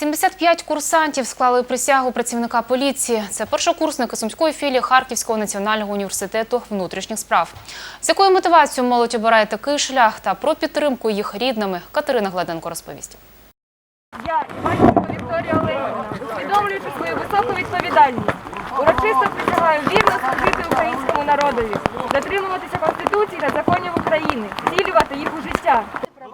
75 курсантів склали присягу працівника поліції. Це першокурсники сумської філії Харківського національного університету внутрішніх справ. З якою мотивацією молодь обирає такий шлях та про підтримку їх рідними Катерина Гладенко розповість. Я, Іванченко Вікторія Олегівна, усвідомлюючи свою високу відповідальність, урочисто присягаю вірно служити українському народові, дотримуватися Конституції та законів України, втілювати їх у життя.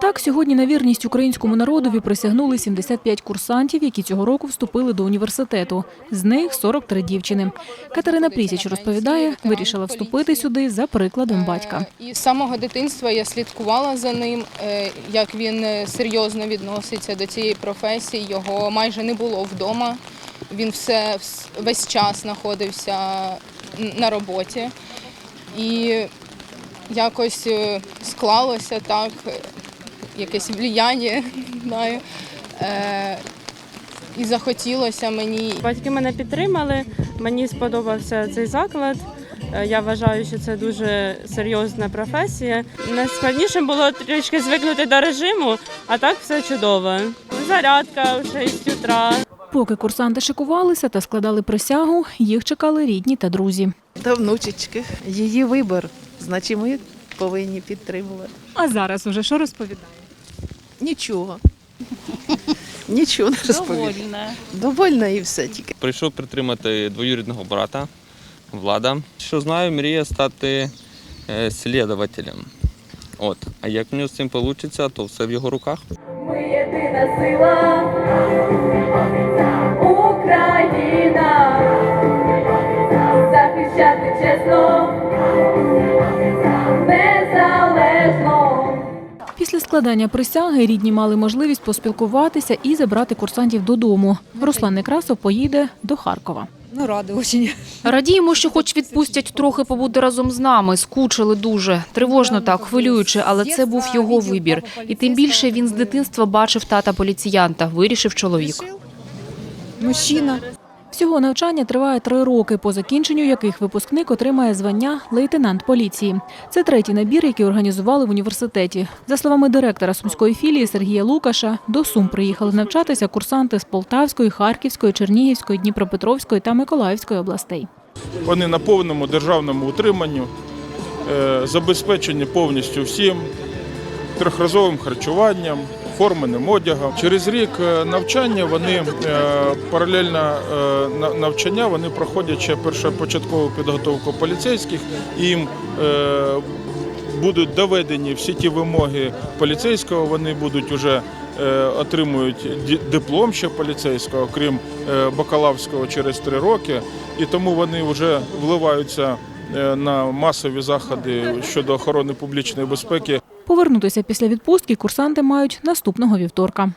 Так, сьогодні на вірність українському народові присягнули 75 курсантів, які цього року вступили до університету. З них 43 дівчини. Катерина Прісіч розповідає, вирішила вступити сюди за прикладом батька. І з самого дитинства я слідкувала за ним, е, як він е, серйозно відноситься до цієї професії. Його майже не було вдома. Він все весь час знаходився на роботі. І якось е, склалося так, е, якесь влияння, не знаю. Е, І захотілося мені Батьки мене підтримали, мені сподобався цей заклад. Е, Я вважаю, що це дуже серйозна професія. Найскладніше було трішки звикнути до режиму, а так все чудово. Зарядка в 6 утра. Поки курсанти шикувалися та складали присягу, їх чекали рідні та друзі. Та внучечки. Її вибір, значить ми повинні підтримувати. А зараз уже що розповідає? Нічого. Нічого не розповів. Довольна. Довольна і все тільки. Прийшов притримати двоюрідного брата Влада. Що знаю, мріє стати е, слідувателем. От. А як в нього з цим вийде, то все в його руках. Ми єдина сила, Після складання присяги рідні мали можливість поспілкуватися і забрати курсантів додому. Руслан Некрасов поїде до Харкова. Ну, рада очень. Радіємо, що хоч відпустять трохи побути разом з нами. Скучили дуже. Тривожно так, хвилююче, але це був його вибір. І тим більше він з дитинства бачив тата поліціянта, вирішив чоловік. Мужчина. Всього навчання триває три роки, по закінченню яких випускник отримає звання лейтенант поліції. Це третій набір, який організували в університеті. За словами директора сумської філії Сергія Лукаша, до Сум приїхали навчатися курсанти з Полтавської, Харківської, Чернігівської, Дніпропетровської та Миколаївської областей. Вони на повному державному утриманню, е, забезпечені повністю всім, трьохразовим харчуванням, форменим одягом. Через рік е, навчання вони е, паралельно е, на- навчання вони проходять ще першопочаткову підготовку поліцейських і їм будуть доведені всі ті вимоги поліцейського. Вони будуть вже е, отримують диплом ще поліцейського, крім бакалаврського через три роки, і тому вони вже вливаються на масові заходи щодо охорони публічної безпеки. Повернутися після відпустки курсанти мають наступного вівторка.